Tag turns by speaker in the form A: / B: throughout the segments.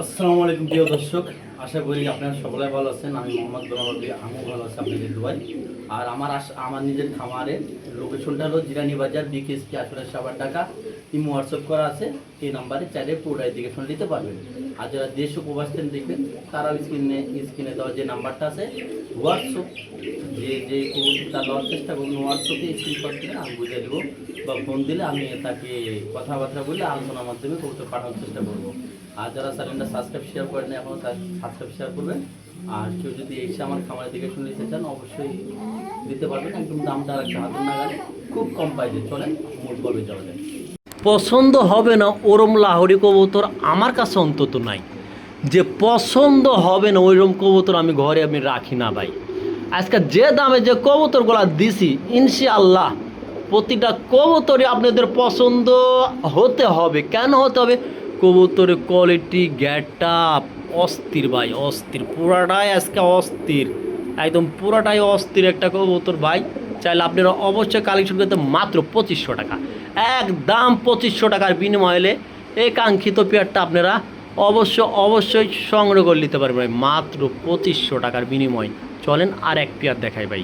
A: আসসালামু আলাইকুম, প্রিয় দর্শক। আশা করি আপনারা সকলে ভালো আছেন। আমি মোহাম্মদ গোলামী আমিও ভালো আছি আপনাদের দুবাই। আর আমার আমার নিজের খামারের লোকেশনটা হলো জিরানি বাজার বিকেএসপি আসলে সাবার টাকা ইমো হোয়াটসঅ্যাপ করা আছে। এই নাম্বারে চাইলে পুরোটাই দিকে শুনে নিতে পারবেন। আর যারা দেশ ও প্রবাস দেখবেন তারা স্ক্রিনে স্ক্রিনে দেওয়া যে নাম্বারটা আছে, হোয়াটসঅ্যাপ, যে যে কবুতরটা দেওয়ার চেষ্টা করুন হোয়াটসঅ্যাপে স্ক্রিনশট দিলে আমি বুঝে দেবো বা ফোন দিলে আমি তাকে কথাবার্তা বলে আলোচনার মাধ্যমে কবুতর পাঠানোর চেষ্টা করব। আর যারা চ্যানেলটা সাবস্ক্রাইব শেয়ার করেন এখনও সাবস্ক্রাইব শেয়ার করবেন। আর কেউ যদি এসে আমার খামারের দিকে শুনে নিতে চান, অবশ্যই দিতে পারবেন। একদম দামটা রাখতে হাতের নাগালে। খুব কম পাইছে চলেন মূল পর্বে যায়
B: পছন্দ হবে না ওরম লাহরি কবুতর আমার কাছে অন্তত নাই। যে পছন্দ হবে না ওইরকম কবুতর আমি ঘরে আমি রাখি না ভাই। আজকে যে দামে যে কবুতরগুলো দিছি, ইনশাআল্লাহ প্রতিটা কবুতরই আপনাদের পছন্দ হতে হবে। কেন হতে হবে? কবুতরের কোয়ালিটি গ্যাটটা অস্থির ভাই, অস্থির। পুরাটাই আজকে অস্থির। একদম পুরাটাই অস্থির একটা কবুতর ভাই। চাইলে আপনারা অবশ্যই কালেকশন করতে মাত্র পঁচিশশো টাকা। একদম পঁচিশশো টাকার বিনিময়ে হলে এই কাঙ্ক্ষিত পেয়ারটা আপনারা অবশ্য অবশ্যই সংগ্রহ করে নিতে পারবেন ভাই। মাত্র পঁচিশশো টাকার বিনিময়। চলেন আর এক পেয়ার দেখাই ভাই।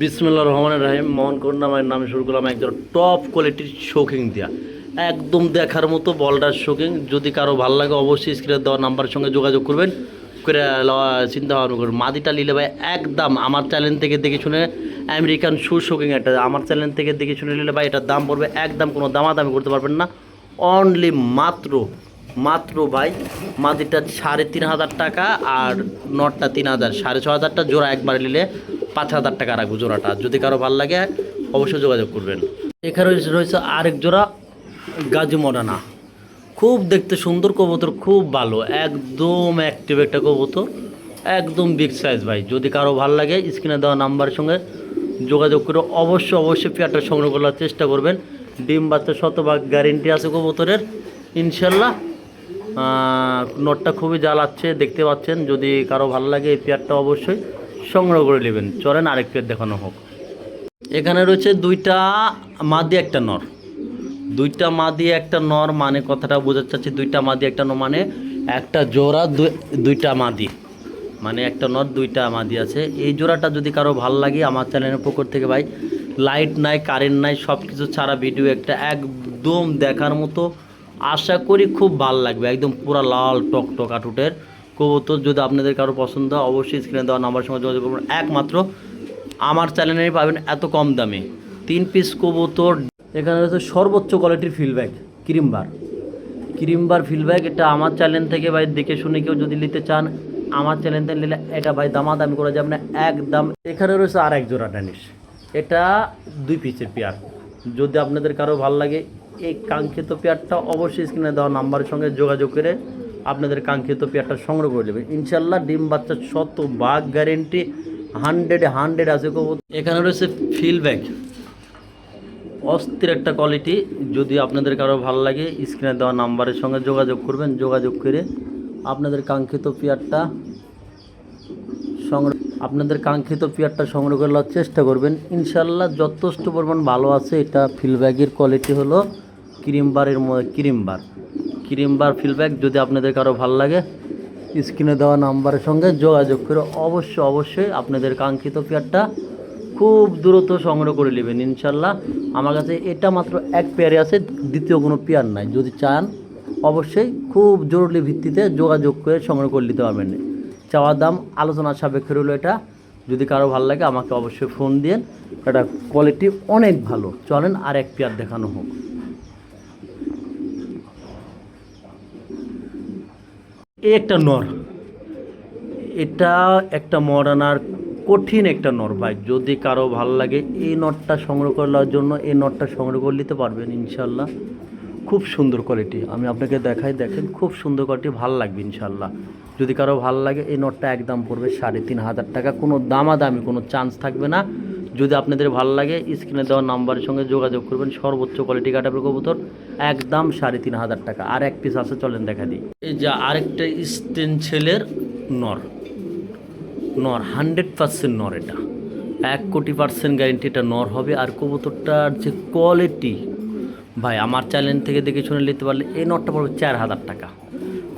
B: বিসমুল্লাহ রহমান রাহিম। মোহন কন্যামায়ের নামে শুরু করলাম একজন টপ কোয়ালিটির শৌখিং দেওয়া একদম দেখার মতো বলটার শৌখিং যদি কারও ভালো লাগে, অবশ্যই স্ক্রিনে দেওয়া নাম্বারের সঙ্গে যোগাযোগ করবেন। করে চিন্তা ভাবনা করবেন। মাদিটা নিলে ভাই, একদম আমার চ্যানেল থেকে দেখে শুনে আমেরিকান শু শৌখিং একটা। আমার চ্যানেল থেকে দেখে শুনে নিলে ভাই, এটার দাম পড়বে একদম কোনো দামাদামি করতে পারবেন না। অনলি মাত্র মাত্র ভাই, মাদিটা সাড়ে তিন হাজার টাকা আর নটটা তিন হাজার। সাড়ে ছ হাজারটা জোড়া একবার নিলে পাঁচ হাজার টাকা রাখব জোড়াটা। যদি কারও ভালো লাগে, অবশ্যই যোগাযোগ করবেন। এখানে রয়েছে আরেক জোড়া গাজী মডানা খুব দেখতে সুন্দর কবুতর, খুব ভালো, একদম অ্যাক্টিভ একটা কবুতর, একদম বিগ সাইজ ভাই। যদি কারও ভালো লাগে স্ক্রিনে দেওয়া নাম্বারের সঙ্গে যোগাযোগ করে অবশ্যই অবশ্যই পেয়ারটা সংগ্রহ করার চেষ্টা করবেন। ডিম বাচ্চা শতভাগ গ্যারেন্টি আছে কবুতরের। ইনশাল্লাহ নটটা খুবই জ্বালাচ্ছে, দেখতে পাচ্ছেন। যদি কারও ভালো লাগে এই পেয়ারটা অবশ্যই সংগ্রহ করে নেবেন। চলেন আরেক পেয়ার দেখানো হোক। এখানে রয়েছে দুইটা মাদি একটা নর। দুইটা মা দিয়ে একটা নর মানে কথাটা বোঝাতে চাচ্ছি, দুইটা মা দিয়ে একটা নর মানে একটা জোড়া, দুই- দুইটা মাদি মানে একটা নর, দুইটা মাদি আছে। এই জোড়াটা যদি কারও ভালো লাগে আমার চ্যানেলের পক্ষ থেকে ভাই, লাইট নাই, কারেন্ট নাই সব কিছু ছাড়া ভিডিও একটা একদম দেখার মতো আশা করি খুব ভালো লাগবে। একদম পুরো লাল টক টক আটুটের কবুতর। যদি আপনাদের কারও পছন্দ হয়, অবশ্যই স্ক্রিনে দেওয়া নাম্বার সঙ্গে যোগাযোগ করবেন। একমাত্র আমার চ্যানেলেই পাবেন এত কম দামে। তিন পিস কবুতর এখানে রয়েছে সর্বোচ্চ কোয়ালিটির ফিলব্যাগ ক্রিমবার ক্রিমবার ফিলব্যাগ এটা আমার চ্যানেল থেকে ভাই দেখে শুনে কেউ যদি নিতে চান, আমার চ্যানেল থেকে নিলে এটা ভাই দামাদামি করা যাবে না, একদম। এখানে রয়েছে আর এক জোড়া ড্যানিশ এটা দুই পিসের পেয়ার যদি আপনাদের কারও ভালো লাগে, এই কাঙ্ক্ষিত পেয়ারটা অবশ্যই স্ক্রিনে দেওয়া নাম্বারের সঙ্গে যোগাযোগ করে আপনাদের কাঙ্ক্ষিত পেয়ারটা সংগ্রহ করে নেবেন ইনশাল্লাহ ডিম বাচ্চা শত বাঘ গ্যারেন্টি হান্ড্রেডে হান্ড্রেড আছে এখানে রয়েছে ফিলব্যাগ অস্থির একটা কোয়ালিটি যদি আপনাদের কারও ভালো লাগে স্ক্রিনে দেওয়া নাম্বারের সঙ্গে যোগাযোগ করবেন, যোগাযোগ করে আপনাদের কাঙ্ক্ষিত পেয়ারটা সংগ্রহ আপনাদের কাঙ্ক্ষিত পেয়ারটা সংগ্রহ করার চেষ্টা করবেন। ইনশাল্লাহ যথেষ্ট পরিমাণ ভালো আছে। এটা ফিলব্যাগের কোয়ালিটি হলো ক্রিমবারের ক্রিমবার ক্রিমবার ফিলব্যাগ যদি আপনাদের কারও ভালো লাগে স্ক্রিনে দেওয়া নাম্বারের সঙ্গে যোগাযোগ করে অবশ্যই অবশ্যই আপনাদের কাঙ্ক্ষিত পেয়ারটা খুব দ্রুত সংগ্রহ করে নেবেন, ইনশাল্লাহ। আমার কাছে এটা মাত্র এক পেয়ারে আছে, দ্বিতীয় কোনো পেয়ার নাই। যদি চান, অবশ্যই খুব জরুরি ভিত্তিতে যোগাযোগ করে সংগ্রহ করে নিতে পারবেন। চাওয়ার দাম আলোচনার সাপেক্ষে রইল এটা। যদি কারও ভালো লাগে, আমাকে অবশ্যই ফোন দিন এটা কোয়ালিটি অনেক ভালো। চলেন আর এক পেয়ার দেখানো হোক। একটা নর। এটা একটা মডার্ন মডার্নার কঠিন একটা নর ভাই। যদি কারও ভালো লাগে, এই নটটা সংগ্রহ করার জন্য এই নটটা সংগ্রহ করে নিতে পারবেন, ইনশাল্লাহ। খুব সুন্দর কোয়ালিটি আমি আপনাকে দেখাই, দেখেন, খুব সুন্দর কোয়ালিটি ভালো লাগবে, ইনশাল্লাহ। যদি কারও ভালো লাগে, এই নটটা একদম পড়বে সাড়ে তিন হাজার টাকা। কোনো দামাদামি, কোনো চান্স থাকবে না। যদি আপনাদের ভালো লাগে স্ক্রিনে দেওয়া নাম্বারের সঙ্গে যোগাযোগ করবেন। সর্বোচ্চ কোয়ালিটি কাটাবে কবুতর, একদম সাড়ে তিন হাজার টাকা। আর এক পিস আছে, চলেন দেখা দিই। এই যে আরেকটা স্টেন ছেলের নর। নর হান্ড্রেড পার্সেন্ট নর এটা। এক কোটি পার্সেন্ট গ্যারেন্টি এটা নর হবে, আর কবুতরটার যে কোয়ালিটি ভাই, আমার চ্যানেল থেকে দেখে শুনে নিতে পারলে এই নটটা পড়বে চার হাজার টাকা।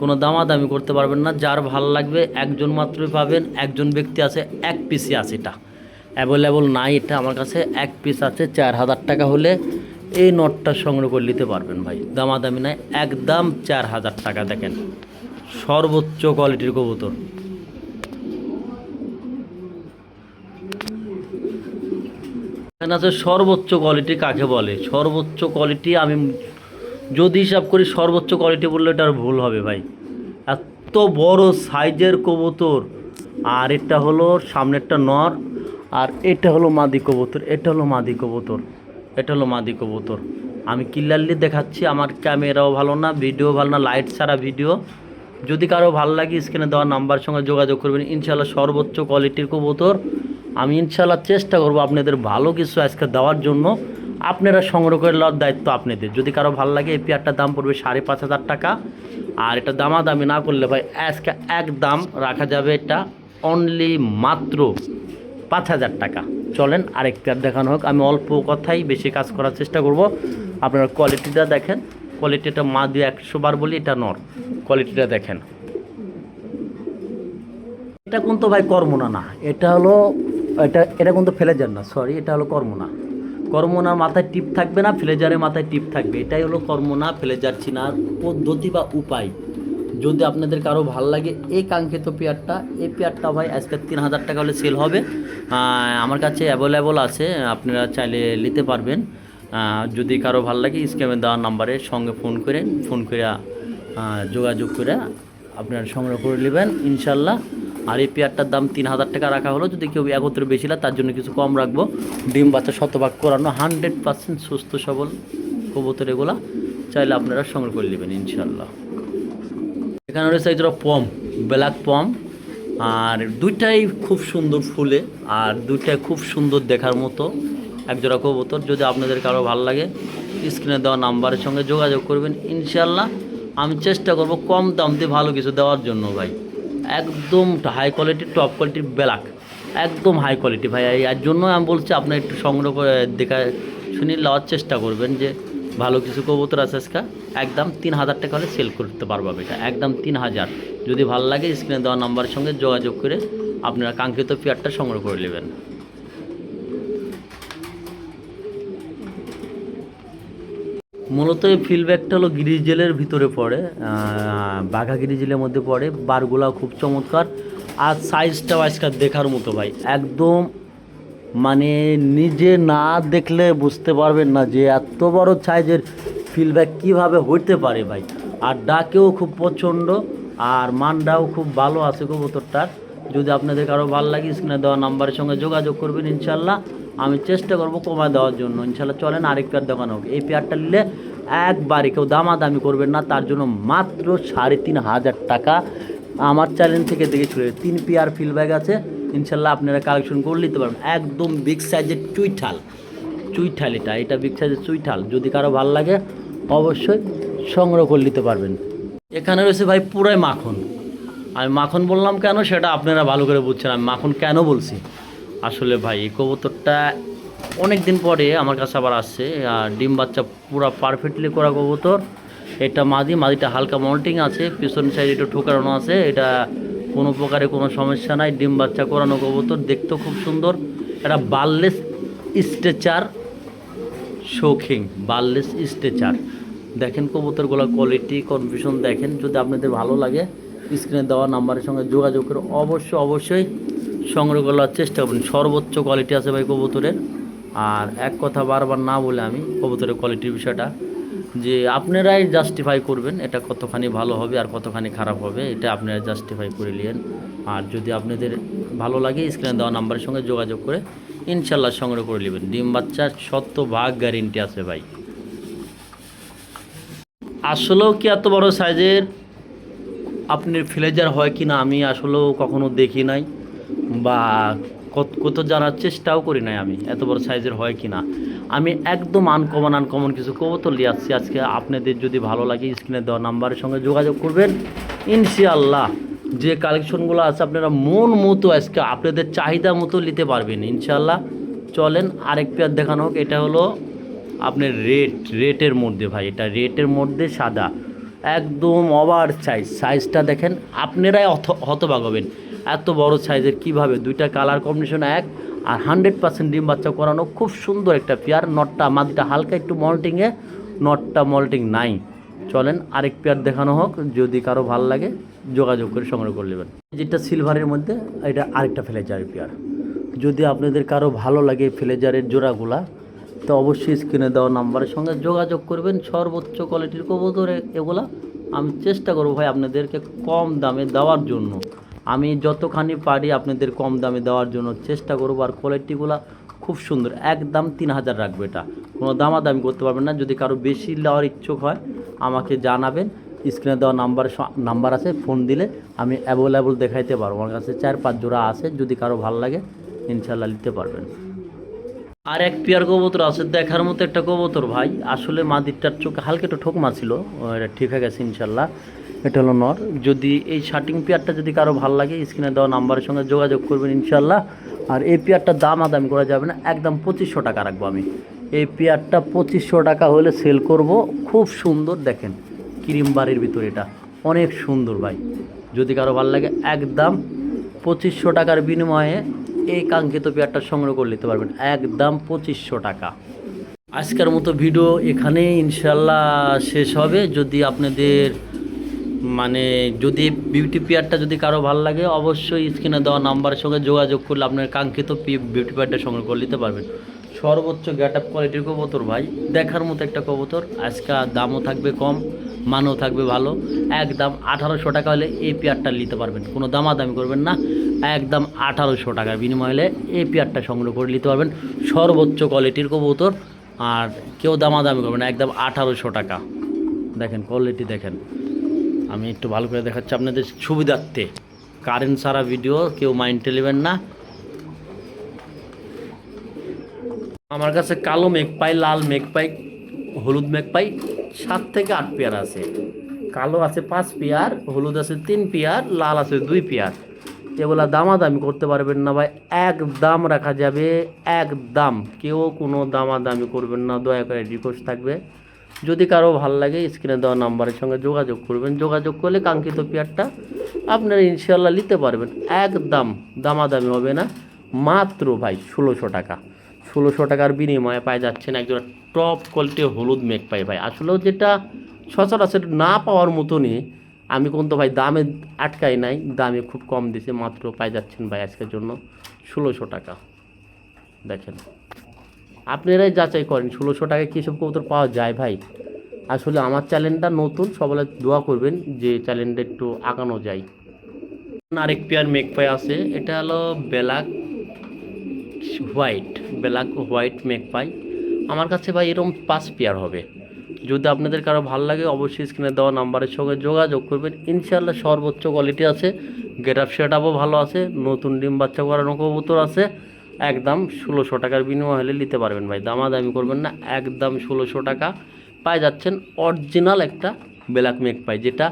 B: কোনো দামাদামি করতে পারবেন না, যার ভালো লাগবে একজন মাত্রই পাবেন, একজন ব্যক্তি আছে, এক পিসই আছে এটা। অ্যাভেলেবল নাই এটা, আমার কাছে এক পিস আছে, চার হাজার টাকা হলে এই নটটা সংগ্রহ করে নিতে পারবেন ভাই। দামাদামি নাই, একদম চার হাজার টাকা দেখেন। সর্বোচ্চ কোয়ালিটির কবুতর। এখানে আছে সর্বোচ্চ কোয়ালিটি কাকে বলে? সর্বোচ্চ কোয়ালিটি আমি যদি হিসাব করি সর্বোচ্চ কোয়ালিটি বললে এটা ভুল হবে ভাই। এত বড় সাইজের কবুতর। আর এটা হলো সামনেরটা নর, আর এটা হলো মাদি কবুতর, এটা হলো মাদি কবুতর, এটা হলো মাদি কবুতর। আমি ক্লিয়ারলি দেখাচ্ছি, আমার ক্যামেরাও ভালো না ভিডিও ভালো না লাইট ছাড়া ভিডিও যদি কারও ভালো লাগে স্ক্রিনে দেওয়া নাম্বার সঙ্গে যোগাযোগ করবেন। ইনশাল্লাহ সর্বোচ্চ কোয়ালিটির কবুতর। আমি ইনশাল্লাহ চেষ্টা করব আপনাদের ভালো কিছু আজকে দেওয়ার জন্য। আপনারা সংগ্রহ করে লওয়ার দায়িত্ব আপনাদের। যদি কারও ভালো লাগে, এই পেয়ারটার দাম পড়বে সাড়ে পাঁচ হাজার টাকা। আর এটা দামাদামি না করলে ভাই, আজকে এক দাম রাখা যাবে এটা অনলি মাত্র পাঁচ হাজার টাকা। চলেন আরেক পেয়ার দেখানো হোক। আমি অল্প কথাই বেশি কাজ করার চেষ্টা করব। আপনারা কোয়ালিটিটা দেখেন। কোয়ালিটিটা মা দিয়ে একশো বার বলি, এটা নর। কোয়ালিটিটা দেখেন। এটা কিন্তু ভাই কর্মনা না। এটা হলো এটা এটা কিন্তু ফ্লেজার না সরি এটা হলো কর্মনা। কর্মনার মাথায় টিপ থাকবে না ফ্লেজারের মাথায় টিপ থাকবে। এটাই হলো কর্মনা, ফ্লেজার চিনার পদ্ধতি বা উপায়। যদি আপনাদের কারও ভালো লাগে এই কাঙ্ক্ষিত পেয়ারটা, এই পেয়ারটা ভাই আজকে তিন হাজার টাকা হলে সেল হবে। আমার কাছে অ্যাভেলেবল আছে, আপনারা চাইলে নিতে পারবেন। যদি কারও ভালো লাগে স্ক্যামে দেওয়া নাম্বারে সঙ্গে ফোন করে ফোন করে যোগাযোগ করে আপনারা সংগ্রহ করে নেবেন, ইনশাল্লাহ। আর এই পেয়ারটার দাম তিন হাজার টাকা রাখা হলো। যদি কেউ একত্রে বেশি লাগে তার জন্য কিছু কম রাখব। ডিম বাচ্চা শতভাগ করানো, হান্ড্রেড পার্সেন্ট সুস্থ, সবল কবুতর এগুলা। চাইলে আপনারা সংগ্রহ করে নেবেন ইনশাল্লাহ এখানে রয়েছে একজোড়া পম, ব্ল্যাক পম। আর দুইটাই খুব সুন্দর ফুলে, আর দুইটাই খুব সুন্দর দেখার মতো একজোড়া কবুতর। যদি আপনাদের কারও ভালো লাগে, স্ক্রিনে দেওয়া নাম্বারের সঙ্গে যোগাযোগ করবেন ইনশাল্লাহ আমি চেষ্টা করব কম দাম দিয়ে ভালো কিছু দেওয়ার জন্য, ভাই। একদম হাই কোয়ালিটির টপ কোয়ালিটির ব্ল্যাক। একদম হাই কোয়ালিটি ভাই। এর জন্য আমি বলছি আপনার একটু সংগ্রহ করে দেখা, শুনে নেওয়ার চেষ্টা করবেন যে ভালো কিছু কবুতর আছে আজকে। একদম তিন হাজার টাকা হলে সেল করতে পারব এটা। একদম তিন হাজার। যদি ভালো লাগে স্ক্রিনে দেওয়া নাম্বারের সঙ্গে যোগাযোগ করে আপনারা কাঙ্ক্ষিত পেয়ারটা সংগ্রহ করে নেবেন। মূলত এই ফিল্ডব্যাকটা হলো গিরিজেলের ভিতরে পড়ে বাঘা গিরিজেলের মধ্যে পড়ে। বারগুলা খুব চমৎকার। আর সাইজটাও আজকাল দেখার মতো ভাই। একদম মানে নিজে না দেখলে বুঝতে পারবেন না যে এত বড় সাইজের ফিল্ডব্যাক কীভাবে হইতে পারে ভাই। আর ডাকেও খুব প্রচণ্ড আর মানটাও খুব ভালো আছে কবুতরটার। যদি আপনাদের কারও ভালো লাগে স্ক্রিনে দেওয়া নাম্বারের সঙ্গে যোগাযোগ করবেন ইনশাল্লাহ। আমি চেষ্টা করব কমায় দেওয়ার জন্য। ইনশাল্লাহ চলেন আরেক পেয়ার দেখানো হোক। এই পেয়ারটা নিলে একবারে কেউ দামাদামি করবেন না, তার জন্য মাত্র সাড়ে তিন হাজার টাকা। আমার চ্যানেল থেকে দেখে ছুড়ে তিন পেয়ার ফিল ব্যাগ আছে। ইনশাল্লাহ আপনারা কালেকশন করে নিতে পারবেন। একদম বিগ সাইজের চুইঠাল। চুইঠাল এটা এটা বিগ সাইজের চুইঠাল। যদি কারও ভালো লাগে, অবশ্যই সংগ্রহ করে নিতে পারবেন। এখানে রয়েছে ভাই পুরাই মাখন। আমি মাখন বললাম কেন, সেটা আপনারা ভালো করে বুঝছেন। আমি মাখন কেন বলছি? আসলে ভাই, এই কবুতরটা অনেক দিন পরে আমার কাছে আবার আসছে। আর ডিম বাচ্চা পুরা পারফেক্টলি করা কবুতর। এটা মাদি, মাদিটা হালকা মল্টিং আছে, পিছন সাইড একটু ঠোকানো আছে। এটা কোনো প্রকারে কোনো সমস্যা নাই, ডিম বাচ্চা করানো কবুতর, দেখতেও খুব সুন্দর। এটা বার্লেস স্ট্রেচার শৌখিন, বার্লেস স্ট্রেচার। দেখেন কবুতরগুলোর কোয়ালিটি কনফিউশন দেখেন। যদি আপনাদের ভালো লাগে স্ক্রিনে দেওয়া নাম্বারের সঙ্গে যোগাযোগ করে অবশ্যই অবশ্যই সংগ্রহ করার চেষ্টা করবেন। সর্বোচ্চ কোয়ালিটি আছে ভাই কবুতরের। আর এক কথা বারবার না বলে আমি কবুতরের কোয়ালিটির বিষয়টা, যে আপনারাই জাস্টিফাই করবেন এটা কতখানি ভালো হবে আর কতখানি খারাপ হবে, এটা আপনারা জাস্টিফাই করে নিন। আর যদি আপনাদের ভালো লাগে স্ক্রিনে দেওয়া নাম্বারের সঙ্গে যোগাযোগ করে ইনশাল্লাহ সংগ্রহ করে নেবেন। ডিম বাচ্চার শত ভাগ গ্যারেন্টি আছে ভাই। আসলেও কি এত বড় সাইজের আপনার ফ্লেজার হয় কি না আমি আসলেও কখনো দেখি নাই। বা কত জানার চেষ্টাও করি নাই আমি, এত বড় সাইজের হয় কি না আমি একদম আনকমন আনকমন কিছু কবুতর নিয়ে আসছি। আজকে আপনাদের যদি ভালো লাগে স্ক্রিনে দেওয়া নাম্বারের সঙ্গে যোগাযোগ করবেন। ইনশাআল্লাহ, যে কালেকশনগুলো আছে, আপনারা মন মতো আজকে আপনাদের চাহিদা মতো নিতে পারবেন। ইনশাআল্লাহ, চলেন আরেক পেয়ার দেখানো হোক। এটা হলো আপনার রেট রেটের মধ্যে ভাই। এটা রেটের মধ্যে সাদা। একদম ওভার সাইজ সাইজটা দেখেন, আপনারাই হত- হতবাক হবেন। এত বড় সাইজের কীভাবে? দুইটা কালার কম্বিনেশন এক, আর হান্ড্রেড পার্সেন্ট ডিম বাচ্চা করানো খুব সুন্দর একটা পেয়ার নটটা মাদিটা হালকা একটু মল্টিংয়ে নটটা মল্টিং নাই। চলেন আরেক পেয়ার দেখানো হোক, যদি কারও ভালো লাগে, যোগাযোগ করে সংগ্রহ করে নেবেন। যেটা সিলভারের মধ্যে, এটা আরেকটা ফ্লেজারের পেয়ার যদি আপনাদের কারও ভালো লাগে ফ্লেজারের জোড়াগুলা, তো অবশ্যই স্ক্রিনে দেওয়া নাম্বারের সঙ্গে যোগাযোগ করবেন। সর্বোচ্চ কোয়ালিটির কবুতর এগুলা আমি চেষ্টা করব ভাই আপনাদেরকে কম দামে দেওয়ার জন্য। আমি যতখানি পারি আপনাদের কম দামে দেওয়ার জন্য চেষ্টা করব, আর কোয়ালিটিগুলা খুব সুন্দর। একদম তিন হাজার রাখবে এটা। কোনো দামাদামি করতে পারবেন না। যদি কারও বেশি নেওয়ার ইচ্ছুক হয়, আমাকে জানাবেন। স্ক্রিনে দেওয়া নাম্বার নাম্বার আছে ফোন দিলে আমি অ্যাভেলেবল দেখাইতে পারব। আমার কাছে চার, পাঁচ জোড়া আছে। যদি কারও ভালো লাগে ইনশাল্লাহ নিতে পারবেন। আর এক পেয়ার কবুতর আছে। দেখার মতো একটা কবুতর, ভাই। আসলে মাদিরটার চোখে হালকা একটু ঠোকমা ছিল এটা ঠিক হয়ে গেছে ইনশাল্লাহ এটা হলো নর। যদি এই শার্টিং পেয়ারটা যদি কারও ভালো লাগে স্ক্রিনে দেওয়া নাম্বারের সঙ্গে যোগাযোগ করবেন ইনশাল্লাহ আর এই পেয়ারটার দাম আদামি করা যাবে না, একদম পঁচিশশো টাকা রাখব আমি। এই পেয়ারটা পঁচিশশো টাকা হলে সেল করব। খুব সুন্দর, দেখেন, ক্রিম বাড়ির ভিতরে এটা। অনেক সুন্দর ভাই। যদি কারও ভালো লাগে, একদম পঁচিশশো টাকার বিনিময়ে এই কাঙ্ক্ষিত পেয়ারটা সংগ্রহ করে নিতে পারবেন। একদম পঁচিশশো টাকা। আজকের মতো ভিডিও এখানে ইনশাল্লাহ শেষ হবে। যদি আপনাদের মানে যদি বিউটি পেয়ারটা যদি কারও ভালো লাগে, অবশ্যই স্ক্রিনে দেওয়া নাম্বারের সঙ্গে যোগাযোগ করলে আপনার কাঙ্ক্ষিত বিউটি পেয়ারটা সংগ্রহ করে নিতে পারবেন। সর্বোচ্চ গ্যাট আপ কোয়ালিটির কবুতর ভাই, দেখার মতো একটা কবুতর। আজকে দামও থাকবে কম, মানও থাকবে ভালো। একদম আঠারোশো টাকা হলে এই পেয়ারটা নিতে পারবেন। কোনো দামাদামি করবেন না। একদম আঠারোশো টাকার বিনিময়ে হলে এই পেয়ারটা সংগ্রহ করে নিতে পারবেন। সর্বোচ্চ কোয়ালিটির কবুতর। আর কেউ দামাদামি করবেন না। একদম আঠারোশো টাকা। দেখেন কোয়ালিটি দেখেন। আমি একটু ভালো করে দেখাচ্ছি আপনাদের সুবিধার্থে। কারেন্ট সারা ভিডিও কেউ মাইন্ডে নেবেন না। আমার কাছে কালো মেঘ পাই লাল মেঘ পাই হলুদ মেঘ পাই সাত থেকে আট পেয়ার আছে। কালো আছে পাঁচ পেয়ার, হলুদ আছে তিন পেয়ার, লাল আছে দুই পেয়ার। এগুলা দামাদামি করতে পারবেন না ভাই, এক দাম রাখা যাবে, এক দাম। কেউ কোনো দামাদামি করবেন না, দয়া করে রিকোয়েস্ট থাকবে। যদি কারও ভালো লাগে স্ক্রিনে দেওয়া নাম্বারের সঙ্গে যোগাযোগ করবেন। যোগাযোগ করলে কাঙ্ক্ষিত পেয়ারটা আপনারা ইনশাল্লাহ নিতে পারবেন। একদম দামাদামি হবে না। মাত্র ভাই ষোলোশো টাকা। ষোলোশো টাকার বিনিময়ে পাই যাচ্ছেন একজন টপ কোয়ালিটি হলুদ মেঘ পাই ভাই। আসলেও যেটা সচরাচর না পাওয়ার মতনই, আমি কিন্তু ভাই দামে আটকাই নাই, দামে খুব কম দিছে, মাত্র পাই যাচ্ছেন ভাই আজকের জন্য ষোলোশো টাকা। দেখেন। আপনারাই যাচাই করেন, ষোলোশো টাকায় কী সব কবুতর পাওয়া যায় ভাই? আসলে আমার চ্যানেলটা নতুন, সবাই দোয়া করবেন যে চ্যানেলটা একটু আগানো যায়। আরেক পেয়ার মেঘ পাই আছে, এটা হলো black white black white magpie আমার কাছে ভাই এরকম পাঁচ পেয়ার হবে। যদি আপনাদের কারও ভালো লাগে, অবশ্যই স্ক্রিনে দেওয়া নাম্বারের সঙ্গে যোগাযোগ করবেন। ইনশাল্লাহ সর্বোচ্চ কোয়ালিটি আছে গেট আপ সেট আপও ভালো আছে, নতুন ডিম বাচ্চা করানো কবুতর আছে। একদম ষোলোশো টাকার বিনিময় হলে নিতে পারবেন ভাই। দামাদামি করবেন না, একদম ষোলোশো টাকা। পাই যাচ্ছেন অরিজিনাল একটা ব্ল্যাক মেক পাই, যেটা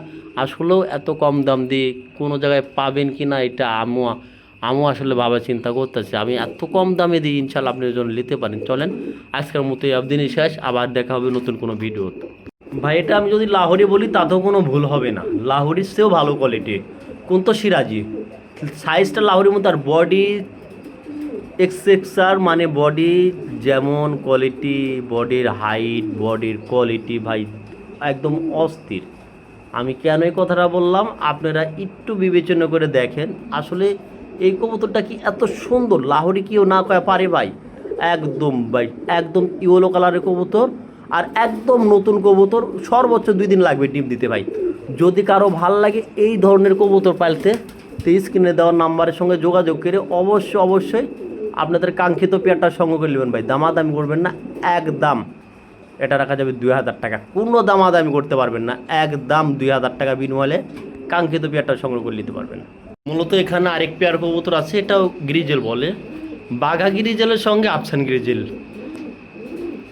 B: আসলেও এত কম দাম দিয়ে কোনো জায়গায় পাবেন কি না, এটা আমু আমিও আসলে বাবা চিন্তা করতেছি। আমি এত কম দামে দিই ইনশাল্লাহ আপনি ওজন নিতে পারেন। চলেন, আজকের মতো এই দিনই শেষ আবার দেখা হবে নতুন কোনো ভিডিও ভাই, এটা আমি যদি লাহোরি বলি, তাতেও কোনো ভুল হবে না। লাহোরির চেয়েও ভালো কোয়ালিটি কোন তো সিরাজি। সাইজটা লাহোরির মতো আর বডি এক্সেক্সার মানে বডি যেমন কোয়ালিটি বডির হাইট বডির কোয়ালিটি ভাই একদম অস্থির। আমি কেন এই কথাটা বললাম? আপনারা একটু বিবেচনা করে দেখেন। আসলে এই কবুতরটা কি এত সুন্দর? লাহোরি কেউ না কয় পারে ভাই? একদম ভাই, একদম ইয়েলো কালারের কবুতর আর একদম নতুন কবুতর। সর্বোচ্চ দুই দিন লাগবে ডিম দিতে ভাই। যদি কারও ভালো লাগে এই ধরনের কবুতর পালতে, তো স্ক্রিনে দেওয়ার নাম্বারের সঙ্গে যোগাযোগ করে অবশ্যই অবশ্যই আপনাদের কাঙ্ক্ষিত পেয়ারটা সঙ্গে করে নেবেন ভাই। দামাদামি করবেন না, একদম। এটা রাখা যাবে দুই হাজার টাকা। কোনো দামাদামি করতে পারবেন না, একদম দুই হাজার টাকা বিনিময়ে কাঙ্ক্ষিত পেয়ারটা সংগ্রহ করে নিতে পারবেন। মূলত এখানে আরেক পেয়ার কবুতর আছে, এটাও গ্রিজেল বলে। বাঘা গ্রিজেলের সঙ্গে আফসান গ্রিজেল।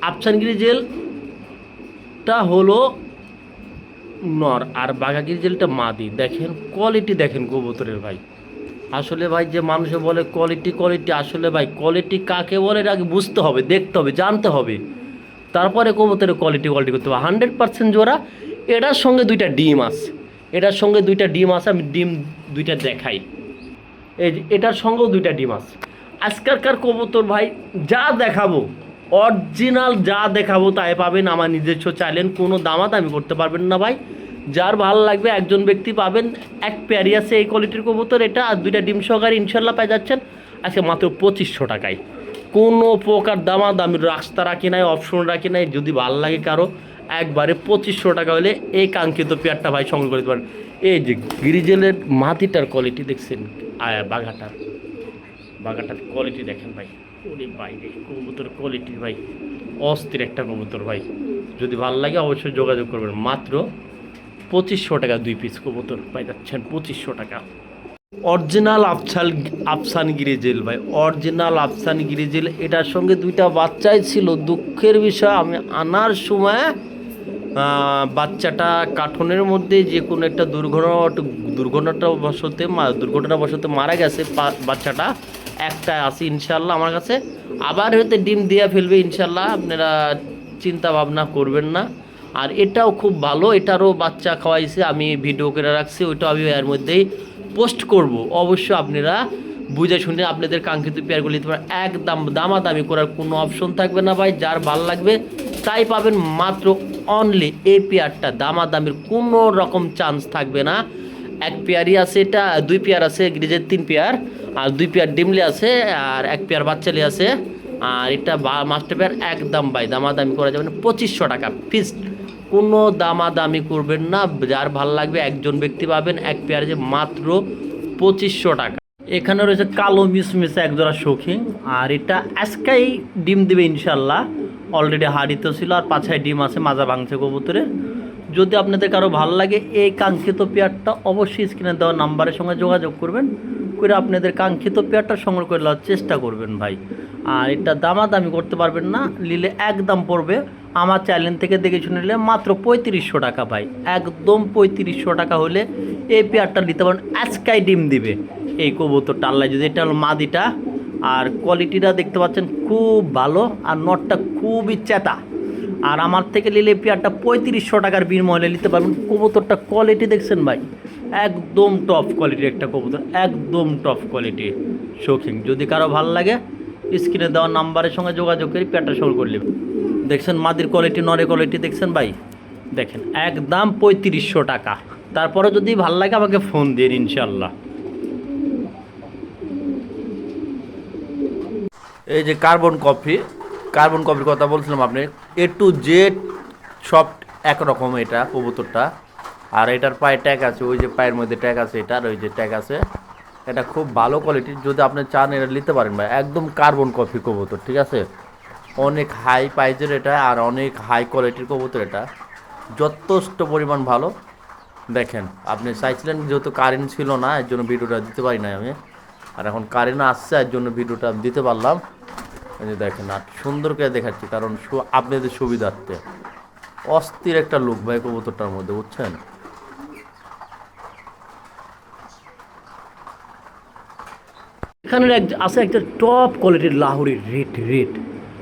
B: আফসান গ্রিজেলটা হলো নর, আর বাঘা গ্রিজেলটা মাদি। দেখেন কোয়ালিটি দেখেন কবুতরের ভাই। আসলে ভাই যে মানুষে বলে কোয়ালিটি কোয়ালিটি আসলে ভাই কোয়ালিটি কাকে বলে এটা আগে বুঝতে হবে, দেখতে হবে, জানতে হবে। তারপরে কবুতরের কোয়ালিটি কোয়ালিটি করতে হবে। হান্ড্রেড পার্সেন্ট জোড়া, এটার সঙ্গে দুইটা ডিম আছে। এটার সঙ্গে দুইটা ডিম আছে, আমি ডিম দুইটা দেখাই। এই এটার সঙ্গেও দুইটা ডিম আছে। আজকালকার কবুতর ভাই, যা দেখাবো অরিজিনাল যা দেখাবো তাই পাবেন। আমার নিজস্ব চাইলেন কোনো দামাত আমি করতে পারবেন না ভাই। যার ভালো লাগবে একজন ব্যক্তি পাবেন। এক পেয়ারি আছে এই কোয়ালিটির কবুতর, এটা আর দুইটা ডিম সহকারে ইনশাল্লাহ পেয়ে যাচ্ছেন। আজকে মাত্র পঁচিশশো টাকায়। কোনো প্রকার দামা আমি রাস্তা রাখি নাই অপশন রাখি নাই, যদি ভালো লাগে কারও, একবারে পঁচিশশো টাকা হলে এই কাঙ্ক্ষিত পেয়ারটা ভাই সংগ্রহ করতে পারেন। এই যে গিরিজেলের মাটিটার কোয়ালিটি দেখছেন বাঘাটার। বাঘাটার কোয়ালিটি দেখেন ভাই। ওরে ভাই কবুতর কোয়ালিটি ভাই। অস্থির একটা কবুতর ভাই। যদি ভালো লাগে অবশ্যই যোগাযোগ করবেন। মাত্র পঁচিশশো টাকা দুই পিস কবুতর পাই যাচ্ছেন, পঁচিশশো টাকা। অরিজিনাল আফসাল আফসান গিরিজেল ভাই, অরিজিনাল আফসান গিরিজেল এটার সঙ্গে দুইটা বাচ্চাই ছিল, দুঃখের বিষয়, আমি আনার সময় বাচ্চাটা কাঠনের মধ্যে যে কোনো একটা দুর্ঘটনা দুর্ঘটনাটা বসতে দুর্ঘটনা বসতে মারা গেছে বাচ্চাটা। একটা আছে ইনশাল্লাহ আমার কাছে। আবার হয়তো ডিম দিয়ে ফেলবে ইনশাল্লাহ আপনারা চিন্তা ভাবনা করবেন না। আর এটাও খুব ভালো, এটারও বাচ্চা খাওয়াইছে, আমি ভিডিও করে রাখছি, ওইটাও আমি এর মধ্যেই পোস্ট করব। অবশ্য আপনারা বুঝে শুনে আপনাদের কাঙ্ক্ষিত পেয়ারগুলি তোমার একদম দামাদামি করার কোনো অপশন থাকবে না ভাই, যার ভালো লাগবে তাই পাবেন মাত্র অনলি এই পেয়ারটা দামাদামির কোনো রকম চান্স থাকবে না। এক পেয়ারই আছে এটা, দুই পেয়ার আছে গ্রিজের তিন পেয়ার আর দুই পেয়ার ডিমলি আছে, আর এক পেয়ার বাচ্চালি আছে। আর এটা মাস্টার পেয়ার একদম ভাই, দামাদামি করা যাবে না। পঁচিশশো টাকা ফিক্সড কোনো দামাদামি করবেন না। যার ভালো লাগবে একজন ব্যক্তি পাবেন এক পেয়ারে যে মাত্র পঁচিশশো টাকা। এখানে রয়েছে কালো মিসমিসে একজোড়া শৌখিন আর এটা আজকাই ডিম দেবে ইনশাল্লাহ। অলরেডি হাড়িতে ছিল, আর পাছায় ডিম আছে, মাজা ভাঙছে কবুতরের যদি আপনাদের কারও ভালো লাগে এই কাঙ্ক্ষিত পেয়ারটা, অবশ্যই স্ক্রিনে দেওয়া নাম্বারের সঙ্গে যোগাযোগ করবেন। করে আপনাদের কাঙ্ক্ষিত পেয়ারটা সংগ্রহ করে নেওয়ার চেষ্টা করবেন ভাই। আর এটা দামাদামি করতে পারবেন না, নিলে একদম পড়বে আমার চ্যানেল থেকে দেখে শুনে নিলে মাত্র পঁয়ত্রিশশো টাকা ভাই। একদম পঁয়ত্রিশশো টাকা হলে এই পেয়ারটা নিতে পারেন, আজকাই ডিম দিবে। এই কবুতরটা আল্লাহ যদি এটা হলো মাদিটা, আর কোয়ালিটিটা দেখতে পাচ্ছেন খুব ভালো, আর নটটা খুবই চেতা। আর আমার থেকে নিলে পেয়ারটা পঁয়ত্রিশশো টাকার বিনিময়ে নিতে পারবেন। কবুতরটা কোয়ালিটি দেখছেন ভাই, একদম টপ কোয়ালিটির একটা কবুতর, একদম টপ কোয়ালিটি শৌখিন, যদি কারও ভালো লাগে স্ক্রিনে দেওয়া নাম্বারের সঙ্গে যোগাযোগ করে পেয়ারটা সংগ্রহ করে নেবেন। দেখছেন, মাদির কোয়ালিটি নরে কোয়ালিটি দেখছেন ভাই? দেখেন, একদম পঁয়ত্রিশশো টাকা। তারপরে যদি ভালো লাগে আমাকে ফোন দিন ইনশাল্লাহ এই যে কার্বন কফি কার্বন কফির কথা বলছিলাম আপনি এ টু জেড সব একরকম এটা, কবুতরটা। আর এটার পায়ে ট্যাগ আছে, ওই যে পায়ের মধ্যে ট্যাগ আছে এটার ওই যে ট্যাগ আছে। এটা খুব ভালো কোয়ালিটির যদি আপনি চান এটা নিতে পারেন ভাই, একদম কার্বন কফি কবুতর, ঠিক আছে? অনেক হাই প্রাইজের এটা আর অনেক হাই কোয়ালিটির কবুতর এটা। যথেষ্ট পরিমাণ ভালো। দেখেন, আপনি চাইছিলেন যেহেতু কারেন্ট ছিল না, এর জন্য ভিডিওটা দিতে পারি না আমি। আর এখন কারেন্ট আসছে, এর জন্য ভিডিওটা দিতে পারলাম। যে দেখেন, আর সুন্দর করে দেখাচ্ছি, কারণ আপনাদের সুবিধার্থে। অস্থির একটা লুক ভাই কবুতরটার মধ্যে, বুঝছেন? এখানে আছে একটা টপ কোয়ালিটির লাহোরি রেড রেড।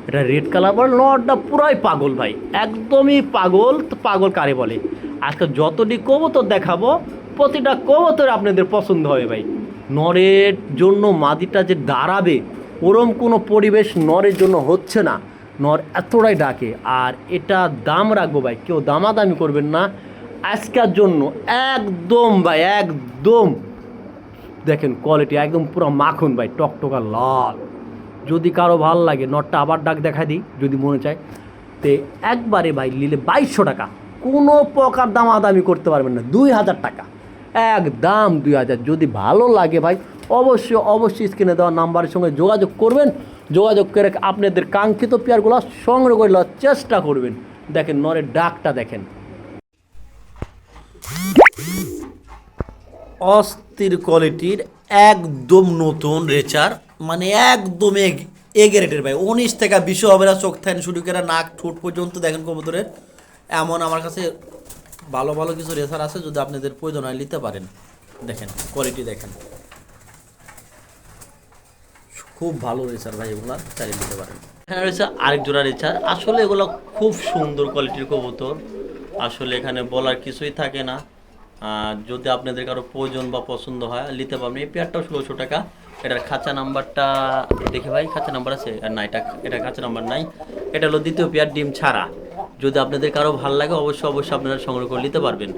B: এটা রেড কালার বল নটটা পুরাই পাগল ভাই। একদমই পাগল পাগল কারে বলে? আজকে যতটি কবুতর দেখাবো, প্রতিটা কবুতর আপনাদের পছন্দ হবে ভাই। নরের জন্য মাদিটা যে দাঁড়াবে, ওরম কোনো পরিবেশ নরের জন্য হচ্ছে না। নর এতটাই ডাকে, আর এটা দাম রাখব ভাই, কেউ দামাদামি করবেন না। আজকের জন্য একদম ভাই, একদম। দেখেন কোয়ালিটি একদম পুরো মাখন ভাই, টকটকা লাল। যদি কারও ভালো লাগে, নটটা আবার ডাক দেখা দিই, যদি মনে চায়। তে একবারে ভাই নিলে বাইশশো টাকা। কোনো প্রকার দামাদামি করতে পারবেন না, দুই হাজার টাকা। একদম দুই হাজার। যদি ভালো লাগে ভাই, অবশ্যই অবশ্যই স্ক্রিনে দেওয়া নাম্বারের সঙ্গে যোগাযোগ করবেন। যোগাযোগ করে আপনাদের কাঙ্ক্ষিত পেয়ারগুলো সংগ্রহ করে নেওয়ার চেষ্টা করবেন। দেখেন, নরের ডাকটা দেখেন। অস্থির কোয়ালিটির একদম নতুন রেচার মানে একদম এগ এগে রেটের ভাই। উনিশ থেকে বিশ হবে না চোখ থাকেন শুরু করে নাক, ঠোঁট পর্যন্ত দেখেন কবুতরের। এমন আমার কাছে ভালো ভালো কিছু রেসার আছে, যদি আপনাদের প্রয়োজন হয় নিতে পারেন। দেখেন কোয়ালিটি দেখেন। খুব ভালো রেসার ভাই এগুলো চালিয়ে নিতে পারেন। এখানে রয়েছে আরেক জোড়া রেচার আসলে এগুলো খুব সুন্দর কোয়ালিটির কবুতর। আসলে এখানে বলার কিছুই থাকে না। যদি আপনাদের কারও প্রয়োজন বা পছন্দ হয়, নিতে পারবেন। এই পেয়ারটাও ষোলোশো টাকা। এটার খাঁচা নাম্বারটা দেখে ভাই, খাঁচা নাম্বার আছে? আর না, এটা এটা খাঁচা নাম্বার নাই। এটা হলো দ্বিতীয় পেয়ার ডিম ছাড়া। যদি আপনাদের কারও ভালো লাগে, অবশ্যই অবশ্যই আপনারা সংগ্রহ করে নিতে পারবেন।